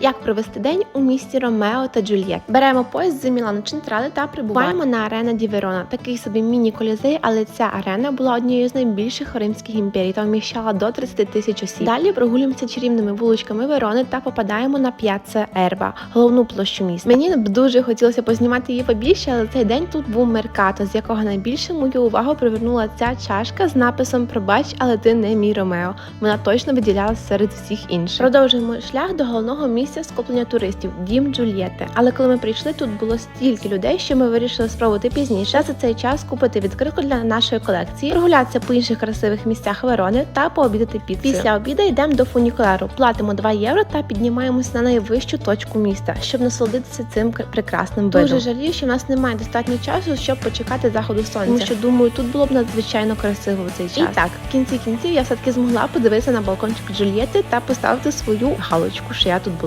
Як провести день у місті Ромео та Джульєт? Беремо поїзд з Мілану Централи та прибуваємо на арена Ді Верона. Такий собі міні-колізей, але ця арена була однією з найбільших Римських імперій та вміщала до 30 тисяч осіб. Далі прогулюємося чарівними вуличками Верони та попадаємо на п'яце Ерба, головну площу міста. Мені б дуже хотілося познімати її побільше, але цей день тут був меркато, з якого найбільше мою увагу привернула ця чашка з написом Пробач, але ти не мій Ромео. Вона точно виділялася серед всіх інших. Продовжуємо шлях до головного місця скоплення туристів дім Джульєти. Але коли ми прийшли, тут було стільки людей, що ми вирішили спробувати пізніше за цей час купити відкритку для нашої колекції, прогулятися по інших красивих місцях Верони та пообідати піцею. Після обіду йдемо до фунікулеру, платимо 2 євро та піднімаємося на найвищу точку міста, щоб насолодитися цим прекрасним видом. Дуже жалію, що в нас немає достатньо часу, щоб почекати заходу сонця. Тому що думаю, тут було б надзвичайно красиво в цей час. І так, в кінці кінців я все таки змогла подивитися на балкончик Джульєти та поставити свою галочку, що я тут була.